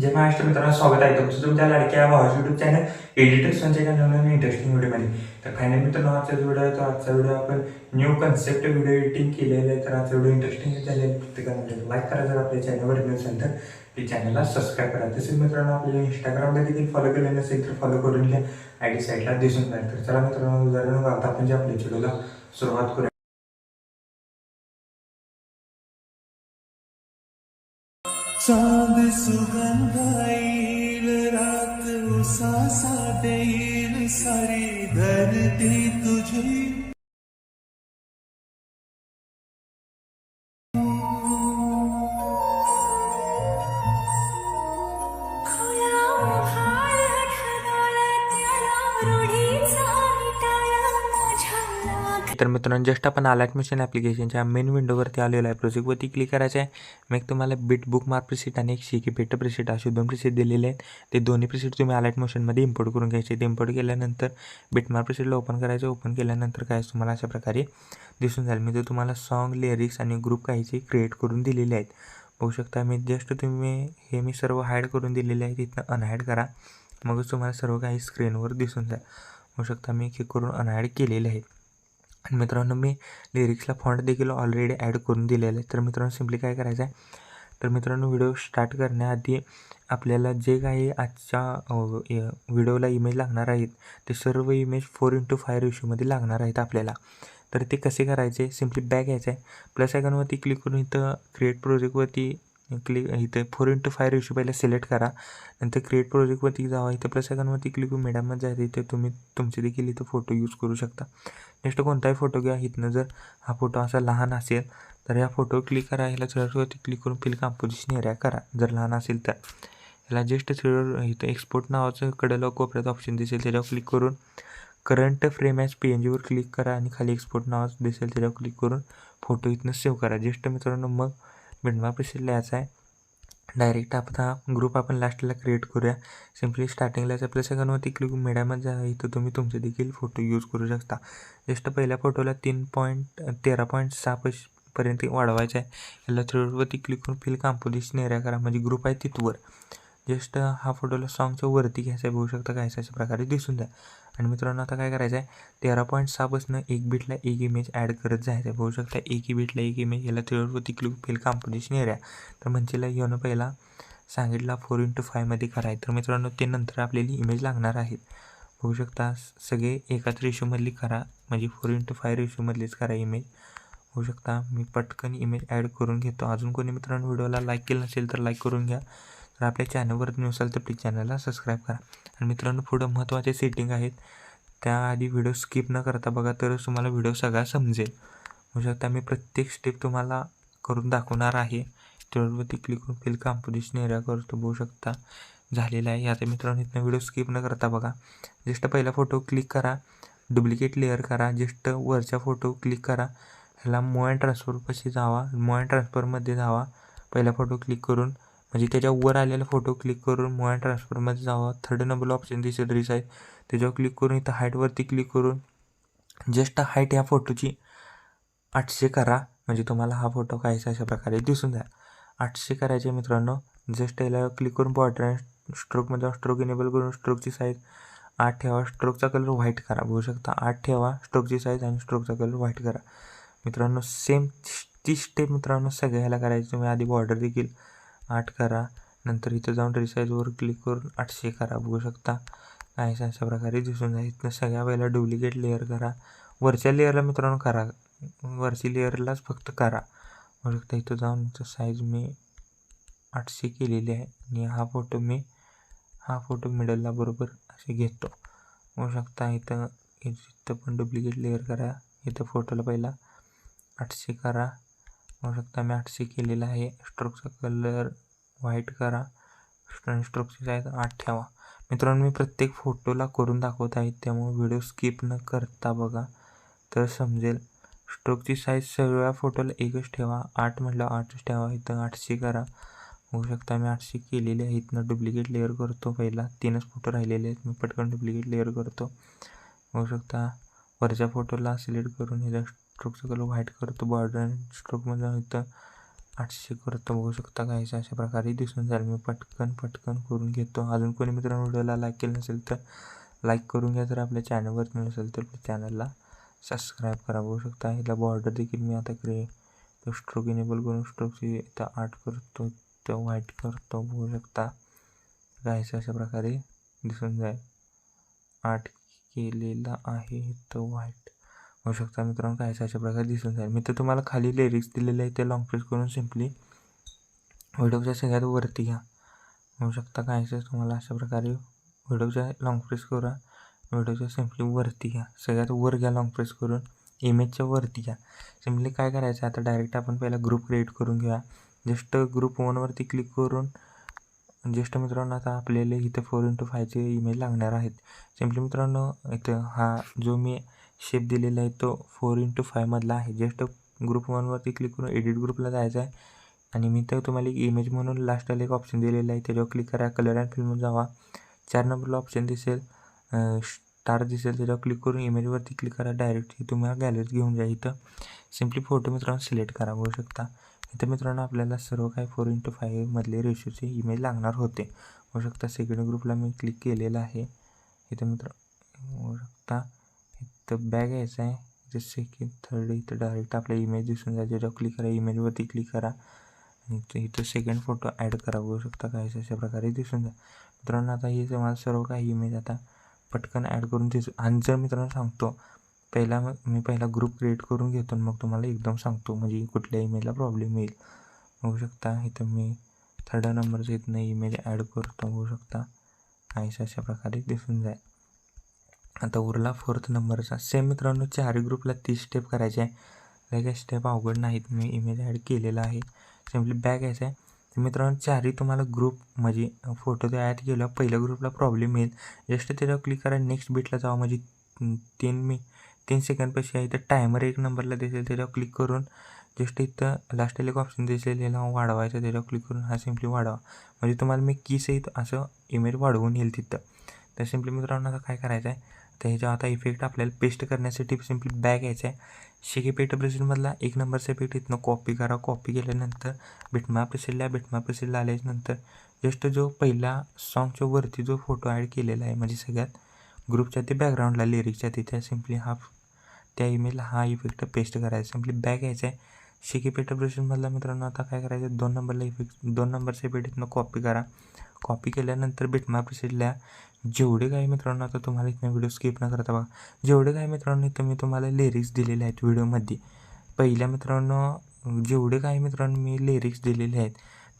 जय महाराष्ट्र मित्रांनो स्वागत आहे तुमचं. तुमच्या लाडक्या भावाच्या युट्यूब चॅनल एडिटर संजय नवीन इंटरेस्टिंग व्हिडिओमध्ये तर फायनल मित्रांनो आजचा व्हिडिओ आहे तर आजचा व्हिडिओ आपण न्यू कन्सेप्ट व्हिडिओ एडिटिंग केलेला आहे. तर आजचा व्हिडिओ इंटरेस्टिंग झालेला आहे प्रत्येकाने लाईक करा. जर आपल्या चॅनलवर नसेल तर ते चॅनलला सबस्क्राईब करा. तसेच मित्रांनो आपल्याला इंस्टाग्रामला देखील फॉलो केले नसेल तर फॉलो करून घ्या. आय डी साईडला दिसून जाईल. तर चला मित्रांनो उदाहरण आता आपण जे आपल्या व्हिडिओला सुरुवात करूया. चांद सुगंधाईल रात उसासा देईल सारी धरती तुझी. तर मित्रांनो जस्ट आपण आला ॲडमिशन ॲप्लिकेशनच्या मेन विंडोवरती आलेलो आहे प्रोजेक्टवरती क्लिक करायचं आहे. मग तुम्हाला बिट बुक मार्क प्रिसिट आणि एक शिकी पेट प्रिसिट असे दोन प्रिसिट दिलेले आहेत. ते दोन्ही प्रिसिट तुम्ही आला ॲडमिशनमध्ये इम्पोर्ट करून घ्यायचे. ते इम्पोर्ट केल्यानंतर बिट मार्क प्रिसिटला ओपन करायचं. ओपन केल्यानंतर काय तुम्हाला अशा प्रकारे दिसून जाईल. मी तर तुम्हाला सॉन्ग लिरिक्स आणि ग्रुप काहीचे क्रिएट करून दिलेले आहेत. बघू शकता मी जस्ट तुम्ही हे मी सर्व हायड करून दिलेले आहे. तिथनं अनहायड करा. मगच तुम्हाला सर्व काही स्क्रीनवर दिसून जाईल. बघू शकता मी हे करून अनहायड केलेले आहे. आणि मित्रांनो मी लिरिक्सला फॉन्ट देखील ऑलरेडी ॲड करून दिलेलं आहे. तर मित्रांनो सिम्पली काय करायचं आहे? तर मित्रांनो व्हिडिओ स्टार्ट करण्याआधी आपल्याला जे काही आजच्या व्हिडिओला इमेज लागणार आहेत ते सर्व इमेज फोर इंटू फाय रेशोमध्ये लागणार आहेत आपल्याला. तर ते कसे करायचे? सिम्पली बॅक यायचं आहे. प्लस आयकॉनवरती क्लिक करून इथं क्रिएट प्रोजेक्टवरती क्लिक इथे फोर इंटू फाय रेशो पहिला सिलेक्ट करा. नंतर क्रिएट प्रोजेक्टवरती जावा. इथे प्लस आयकॉनवरती क्लिक करून मीडियममध्ये जायचं इथे तुम्ही तुमचे देखील इथं फोटो यूज करू शकता. नेक्स्ट कोणताही फोटो घ्या. इथनं जर हा फोटो असा लहान असेल तर या फोटो क्लिक करा. ह्याला थ्रेडवरती क्लिक करून फिल कॉम्पोजिशन एरिया करा. जर लहान असेल तर. ह्याला जस्ट थ्रेडवर इथं एक्सपोर्ट नावाचं कडेला कोपऱ्यात ऑप्शन दिसेल. त्याच्यावर क्लिक करून current frame as P N जीवर click करा. आणि खाली एक्सपोर्ट नावाचं दिसेल. त्याच्यावर क्लिक करून फोटो इथनं सेव्ह करा. ज्येष्ठ मित्रांनो मग बिडमा प्रिसेल यायचा आहे. डायरेक्ट आता हा ग्रुप आपण लास्टला क्रिएट करूया. सिम्पली स्टार्टिंगला आपल्या सगळ्यांवरती क्लिक मिडामध्ये जा इथं तुम्ही तुमचे देखील फोटो यूज करू शकता. जस्ट पहिल्या फोटोला तीन पॉईंट तेरा पॉईंट सहा पैस पर्यंत वाढवायचं आहे. याला थ्रेडवरती क्लिक करून फिल कॉम्पोजिशन एरिया करा. म्हणजे ग्रुप आहे तिथवर. जस्ट हा फोटोला सॉंगच्या वरती घ्यायचा आहे. बघू शकता काय अशा प्रकारे दिसून द्या आणि मित्रांनो आता काय करायचं आहे तेरा पॉईंट सहापासून एक बीटला एक इमेज ॲड करत जायचं आहे बघू शकता एक बीटला एक इमेज याला थ्रोडवरती क्लिक फेल कॉम्पोजिशन एरिया तर म्हणजे येऊन पहिला सांगितला फोर इंटू फायमध्ये कराय. तर मित्रांनो ते नंतर आपल्याला इमेज लागणार आहेत. बघू शकता सगळे एकाच रेशोमधली करा. म्हणजे फोर इंटू फाय रेशोमधलीच करा इमेज होऊ शकता मी पटकन इमेज ॲड करून घेतो. अजून कोणी मित्रांनो व्हिडिओला लाईक केलं नसेल तर लाईक करून घ्या. तर आपल्या चॅनलवर नसाल तर प्लीज चॅनलला सबस्क्राईब करा. आणि मित्रांनो पुढं महत्त्वाचे सेटिंग आहेत. त्याआधी व्हिडिओ स्किप न करता बघा तरच तुम्हाला व्हिडिओ सगळा समजेल. म्हणजे होऊ शकता मी प्रत्येक स्टेप तुम्हाला करून दाखवणार आहे. त्यावरती क्लिक करून फिल कॉम्पोजिशन एरिया करतो बघू शकता. झालेला आहे. आता मित्रांनो इथनं व्हिडिओ स्किप न करता बघा. जस्ट पहिला फोटो क्लिक करा. डुप्लिकेट लेअर करा. जस्ट वरच्या फोटो क्लिक करा. ह्याला मूव ट्रान्सफर ट्रान्सफरपाशी जावा. मूव ट्रान्सफरमध्ये जावा. पहिला फोटो क्लिक करून म्हणजे त्याच्या वर आलेला फोटो क्लिक करून मुळा अँड ट्रान्सफरमध्ये जावा. थर्ड नंबर ऑप्शन दिसेल रिसाईज त्याच्यावर क्लिक करून इथं हाईटवरती क्लिक करून जस्ट हाईट ह्या फोटोची आठशे करा. म्हणजे तुम्हाला हा फोटो काहीसा अशा प्रकारे दिसून जाईल. आठशे करायचे मित्रांनो. जस्ट याला क्लिक करून बॉर्डर आणि स्ट्रोकमध्ये स्ट्रोक इनेबल करून स्ट्रोकची साईज आठ ठेवा. स्ट्रोकचा कलर व्हाईट करा. बघू शकता. आठ ठेवा. स्ट्रोकची साईज आणि स्ट्रोकचा कलर व्हाईट करा. मित्रांनो सेम ती स्टेप मित्रांनो सगळ्याला करायची. तुम्ही आधी बॉर्डर देखील आठ करा. नंतर इथं जाऊन रिसाईजवर क्लिक करून आठशे करा. बघू शकता. काहीच अशा प्रकारे दिसून जाईल इथनं सगळ्या वेळेला डुप्लिकेट लेअर करा. वरच्या लेअरला मित्रांनो करा. वरची लेअरलाच फक्त करा. बघू शकता इथं जाऊन साईज मी आठशे केलेली आहे. आणि हा फोटो मी हा फोटो मिडलला बरोबर असे घेतो. बघू शकता इथं इथं पण डुप्लिकेट लेअर करा. इथं फोटोला पहिला आठशे करा. बघू शकता मी आठशे केलेला आहे. स्ट्रोकचा कलर व्हाईट करा. स्ट्रोकची साईज आठ ठेवा. मित्रांनो मी प्रत्येक फोटोला करून दाखवत आहे त्यामुळे व्हिडिओ स्किप न करता बघा. तर समजेल स्ट्रोकची साईज सगळ्या फोटोला एकच ठेवा. आठ म्हटलं आठच ठेवा इथं आठशे करा. होऊ शकता मी आठशे केलेले आहे. इथनं डुप्लिकेट लेअर करतो पहिला. तीनच फोटो राहिलेले आहेत. मी पटकन डुप्लिकेट लेअर करतो. होऊ शकता वरच्या फोटोला सिलेक्ट करून ह्याचा स्ट्रोकचा कलर व्हाईट करतो. बॉर्डर स्ट्रोकमध्ये इथं आठशे करतो बघू शकता काहीच अशा प्रकारे दिसून जाईल. मी पटकन पटकन करून घेतो. अजून कोणी मित्रांनो व्हिडिओला लाईक केलं नसेल तर लाईक करून घ्या. जर आपल्या चॅनलवर नसेल तर चॅनलला सबस्क्राईब करा. बघू शकता ह्याला बॉर्डर देखील मी आता क्रिए तो स्ट्रोक इनेबल करून स्ट्रोकची इथं आर्ट करतो तो व्हाईट करतो. बघू शकता काहीच अशा प्रकारे दिसून जाईल. आर्ट केलेला आहे. तो वाईट. होऊ शकता मित्रांनो काहीच अशा प्रकारे दिसून जाईल. मी तर तुम्हाला खाली लिरिक्स दिलेले आहे ते लॉंग प्रेस करून सिम्पली व्हिडिओच्या सगळ्यात वरती घ्या. होऊ शकता काहीच तुम्हाला अशा प्रकारे व्हिडिओच्या लॉंग प्रेस करा व्हिडिओच्या सिम्पली वरती घ्या. सगळ्यात वर घ्या लॉंग प्रेस करून इमेजच्या वरती घ्या. सिम्पली काय करायचं? आता डायरेक्ट आपण पहिला ग्रुप क्रिएट करून घेऊया. जस्ट ग्रुप वनवरती क्लिक करून ज्येष्ठ मित्रांनो आता आपल्याला इथं फोर इंटू फायचे इमेज लागणार आहेत. सिम्पली मित्रांनो इथं हा जो मी शेप दिलेला आहे तो फोर इंटू फायमधला आहे. ज्येष्ठ ग्रुप वनवरती क्लिक करून एडिट ग्रुपला जायचं आहे. आणि मी तर तुम्हाला एक इमेज म्हणून लास्टला एक ऑप्शन दिलेला आहे. त्याच्यावर क्लिक करा कलर अँड फिल्म जावा. चार नंबरला ऑप्शन दिसेल स्टार दिसेल. त्याच्यावर क्लिक करून इमेजवरती क्लिक करा. डायरेक्ट तुम्हाला गॅलरीत घेऊन जा इथं. सिम्पली फोटो मित्रांनो सिलेक्ट करा. बघू शकता. इथं मित्रांनो आपल्याला सर्व काही फोर इंटू फाईव्हमधले रेशोचे इमेज लागणार होते. होऊ शकता सेकंड ग्रुपला मी क्लिक केलेलं आहे. इथं मित्र होऊ शकता. इथं बॅग यायचं आहे. इथं सेकंड थर्ड इथं डायरेक्ट आपल्या इमेज दिसून जायचे जेव्हा क्लिक करा इमेजवरती क्लिक करा. आणि इथं इथं सेकंड फोटो ॲड करा. होऊ शकता काही अशा प्रकारे दिसून जा मित्रांनो आता हे तुम्हाला सर्व काही इमेज आता पटकन ॲड करून दिसू. आणि जर मित्रांनो सांगतो पहिला मग मी पहिला ग्रुप क्रिएट करून घेतो आणि मग तुम्हाला एकदम सांगतो. म्हणजे कुठल्या ईमेलला प्रॉब्लेम येईल. बघू शकता इथं मी थर्ड नंबरचं इथनं ईमेल ॲड करतो. बघू शकता काहीच अशा प्रकारे दिसून जाईल. आता उरला फोर्थ नंबरचा सेम मित्रांनो चारही ग्रुपला तीस स्टेप करायचे आहे. काही स्टेप अवघड नाहीत. मी ईमेल ॲड केलेला आहे. सिम्पली बॅग यायचं आहे. तर मित्रांनो चारही तुम्हाला ग्रुप म्हणजे फोटो ते ॲड केला पहिल्या ग्रुपला प्रॉब्लेम येईल. जस्ट त्याच्यावर क्लिक करा. नेक्स्ट बीटला जावं. म्हणजे तीन मी तीन सेकंडपाशी आहे इथं टायमर एक नंबरला दिसेल त्याच्यावर क्लिक करून जस्ट इथं लास्टला एक ऑप्शन दिसेल त्याला वाढवायचं त्याच्यावर क्लिक करून हा सिम्पली वाढवा. म्हणजे तुम्हाला मी की सहित असं इमेज वाढवून येईल तिथं. तर सिम्पली मित्रांनो आता काय करायचं आहे तर ह्याच्या आता इफेक्ट आपल्याला पेस्ट करण्यासाठी सिम्पली बॅग यायचं आहे शेकी पेट ब्रेसिलमधला एक नंबरचा इफेक्ट इथनं कॉपी करा. कॉपी केल्यानंतर बिटमा प्रेसिलला बिटमा प्रेसिलला आल्यानंतर जस्ट जो पहिला सॉन्गच्या वरती जो फोटो ॲड केलेला आहे म्हणजे सगळ्यात ग्रुपच्या ते बॅकग्राऊंडला लिरिक्सच्या तिथे सिम्पली हा त्या इमेजला हा इफेक्ट पेस्ट करायचा. सिम्पली बॅक यायचं आहे. शिकी पेट ब्रशमधला मित्रांनो आता काय करायचं? दोन नंबरला इफेक्ट दोन नंबरचे इफेक्ट इथनं कॉपी करा. कॉपी केल्यानंतर बिटमा प्रेसिडला जेवढे काही मित्रांनो आता तुम्हाला इथनं व्हिडिओ स्किप न करता बघा. जेवढे काही मित्रांनो इथं मी तुम्हाला लिरिक्स दिलेले आहेत व्हिडिओमध्ये पहिल्या मित्रांनो जेवढे काही मित्रांनो मी लिरिक्स दिलेले आहेत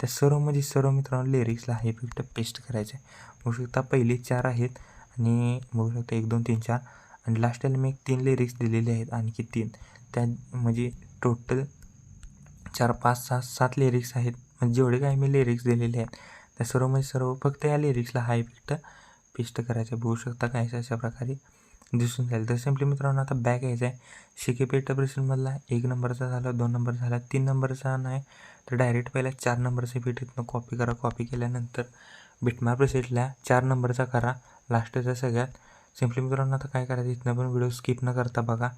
त्या सर्व म्हणजे सर्व मित्रांनो लिरिक्सला हा इफेक्ट पेस्ट करायचं आहे. बघू शकता पहिले चार आहेत आणि बघू शकता एक दोन तीन चार. आणि लास्टला मी एक तीन लिरिक्स दिलेले आहेत आणखी तीन. त्या म्हणजे टोटल चार पाच सहा सात लिरिक्स आहेत. म्हणजे जेवढे काही मी लिरिक्स दिलेले आहेत त्या सर्व म्हणजे सर्व फक्त या लिरिक्सला हा इफेक्ट पेस्ट करायचं आहे बघू शकता काय अशा प्रकारे दिसून जाईल तर सिम्पली मित्रांनो आता बॅक यायचा आहे. शिके पेट ब्रेसनमधला एक नंबरचा झाला दोन नंबर झाला तीन नंबरचा नाही तर डायरेक्ट पहिला चार नंबरचे इफेक्ट इथनं कॉपी करा कॉपी केल्यानंतर बिटमार प्रेसेटला चार नंबरचा करा लास्टचा सगळ्यात. सिम्पली मित्रांनो आता काय करायचं? इथनं पण व्हिडिओ स्किप न करता बघा.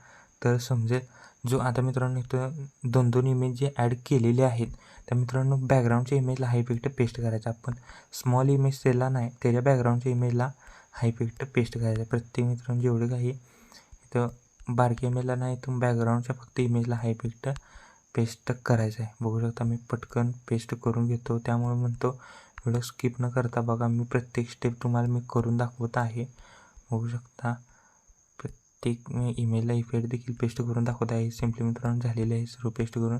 तर समजेल जो आता मित्रांनो इथं दोन दोन इमेज जे ॲड केलेले आहेत त्या मित्रांनो बॅकग्राऊंडच्या इमेजला हाय इफेक्ट पेस्ट करायचा. आपण स्मॉल इमेज त्याला नाही त्याच्या बॅकग्राऊंडच्या इमेजला हाय इफेक्ट पेस्ट करायचा. प्रत्येक मित्रांनो जेवढे काही इथं बारकी इमेजला नाही तर बॅकग्राऊंडच्या फक्त इमेजला हाय इफेक्ट पेस्ट करायचं आहे बघू शकता मी पटकन पेस्ट करून घेतो. त्यामुळे म्हणतो व्हिडिओ स्किप न करता बघा मी प्रत्येक स्टेप तुम्हाला मी करून दाखवत आहे. बघू शकता. प्रत्येक मी इमेजला इफ़ेक्ट देखील पेस्ट करून दाखवत आहे. सिम्पली मित्रांनो, झालेले आहे. सर्व पेस्ट करून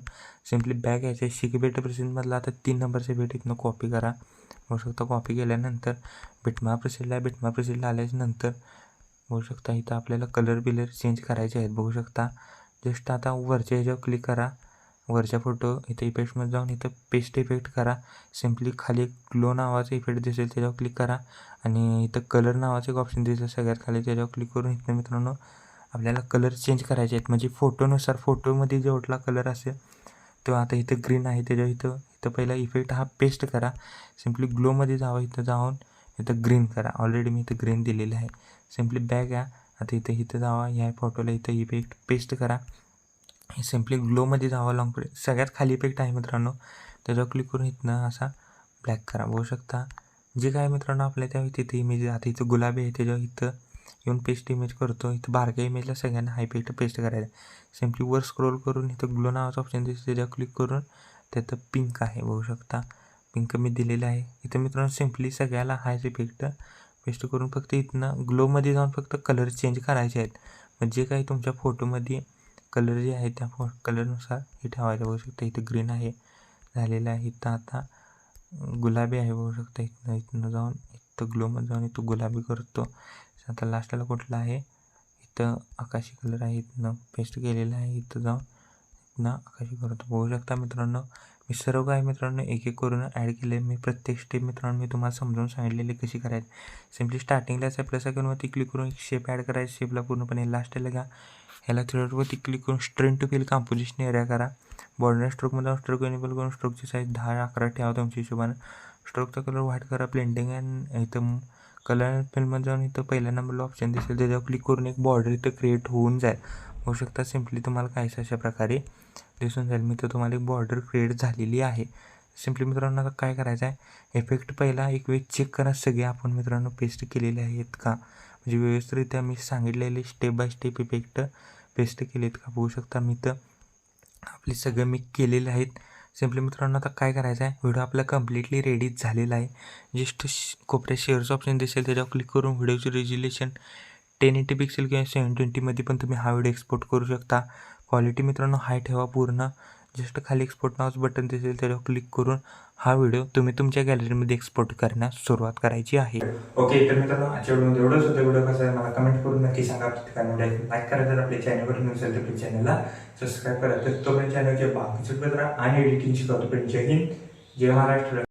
सिम्पली बॅग यायचे. शिकी बेट प्रेसिडमधला आता तीन नंबरचे बेट इथनं कॉपी करा. बघू शकता कॉपी केल्यानंतर बिटमा प्रेसिडला बिटमा प्रेसिडला आल्याच्यानंतर बघू शकता इथं आपल्याला कलर बिलर चेंज करायचे आहेत. बघू शकता. जस्ट आता वरच्या ह्याच्यावर क्लिक करा. वरच्या फोटो इथं इफेक्टमध्ये जाऊन इथं पेस्ट इफेक्ट करा. सिम्पली खाली ग्लो नावाचा इफेक्ट दिसेल त्याच्यावर क्लिक करा. आणि इथं कलर नावाचं एक ऑप्शन दिसेल सगळ्यात खाली त्याच्यावर क्लिक करून इथं मित्रांनो आपल्याला कलर चेंज करायचे आहेत. म्हणजे फोटोनुसार फोटोमध्ये जेवढला कलर असेल तो आता इथं ग्रीन आहे त्याच्या इथं इथं पहिला इफेक्ट हा पेस्ट करा. सिम्पली ग्लोमध्ये जावा इथं जाऊन इथं ग्रीन करा. ऑलरेडी मी इथं ग्रीन दिलेलं आहे. सिम्पली बॅग या. आता इथं इथं जावा. ह्या फोटोला इथं इफेक्ट पेस्ट करा. सिम्पली ग्लोमध्ये जावं लॉंग प्रेस सगळ्यात खाली इफेक्ट आहे मित्रांनो. त्याच्यावर क्लिक करून इथनं असा ब्लॅक करा. बघू शकता. जे काय मित्रांनो आपल्या त्या तिथे इमेज आता इथं गुलाबी आहे त्याच्यावर इथं येऊन पेस्ट इमेज करतो. इथं बारक्या इमेजला सगळ्यांना हाय इफेक्ट पेस्ट करायचं सिम्पली वर स्क्रोल करून इथं ग्लो नावाचं ऑप्शन दिसतं. त्याच्यावर क्लिक करून त्यात पिंक आहे. बघू शकता. पिंक मी दिलेलं आहे. इथं मित्रांनो सिम्पली सगळ्याला हायच इफेक्ट पेस्ट करून फक्त इथनं ग्लोमध्ये जाऊन फक्त कलर चेंज करायचे आहेत. मग जे काही तुमच्या फोटोमध्ये कलर जे आहे त्या फो कलरनुसार हे ठेवायचं बघू शकता. इथं ग्रीन आहे झालेलं आहे. इथं आता गुलाबी आहे बघू शकता. इथनं इथनं जाऊन इथं ग्लोमध्ये जाऊन इथं गुलाबी करतो. आता लास्टला कुठला आहे? इथं आकाशी कलर आहे. इथनं पेस्ट केलेलं आहे. इथं जाऊन इथनं आकाशी करतो. बघू शकता मित्रांनो मी सर्व काय मित्रांनो एक एक करून ॲड केले मी प्रत्येक स्टेप मित्रांनो मी तुम्हाला समजावून सांगितलेली कशी करायची. सिम्पली स्टार्टिंगलाच आपल्या ती क्लिक करून एक शेप ॲड करायची. शेपला पूर्णपणे लास्टला घ्या. ह्याला थ्रेडवरती क्लिक करून stretch to fill composition area करा. बॉर्डर स्ट्रोकमध्ये स्ट्रोक एनेबल करून स्ट्रोकची साईज दहा अकरा ठेवा तुमच्या हिशोबानं. स्ट्रोकचा कलर व्हाईट करा प्लेंटिंग अँड इथं. कलर फिल्ममध्ये जाऊन इथं पहिल्या नंबरला ऑप्शन दिसेल. त्याच्यावर क्लिक करून एक बॉर्डर इथं क्रिएट होऊन जाईल. होऊ शकता सिम्पली तुम्हाला काहीच अशा प्रकारे दिसून जाईल. मी तर तुम्हाला एक बॉर्डर क्रिएट झालेली आहे. सिम्पली मित्रांनो आता काय करायचं आहे इफेक्ट पहिला एक वेळ चेक करा. सगळे आपण मित्रांनो पेस्ट केलेले आहेत का? म्हणजे व्यवस्थितरित्या मी सांगितलेले step by step effect paste केलेत का बघू शकता मी तर. आपले सगळं मी केलेले आहेत. सिम्पली मित्रांनो आता काय करायचं आहे व्हिडिओ आपला कम्प्लिटली रेडीच झालेला आहे. जस्ट कोपऱ्या शेअरचं ऑप्शन दिसेल त्याच्यावर क्लिक करून व्हिडिओचे रेज्युलेशन टेन एटी पिक्सेल किंवा सेवन ट्वेंटीमध्ये पण तुम्ही हा व्हिडिओ एक्सपोर्ट करू शकता. क्वालिटी मित्रांनो हाय ठेवा पूर्ण. जस्ट खाली एक्सपोर्ट नावच बटन दिसेल त्याच्यावर क्लिक करून हा व्हिडिओ तुम्ही तुमच्या गॅलरीमध्ये एक्सपोर्ट करण्यास सुरुवात करायची आहे. ओके तर मित्रांनो आजच्या व्हिडिओमध्ये एवढंच होतं. व्हिडिओ कसं आहे मला कमेंट करून नक्की सांगा. ठिकाणी लाईक करा जर आपल्या चॅनलवर नसेल तर आपल्या चॅनलला सबस्क्राईब करा. तर तो चॅनलचे बाकीचे राहा आणि एडिटिंग शिकवतो पण जय हिंद. जय महाराष्ट्र.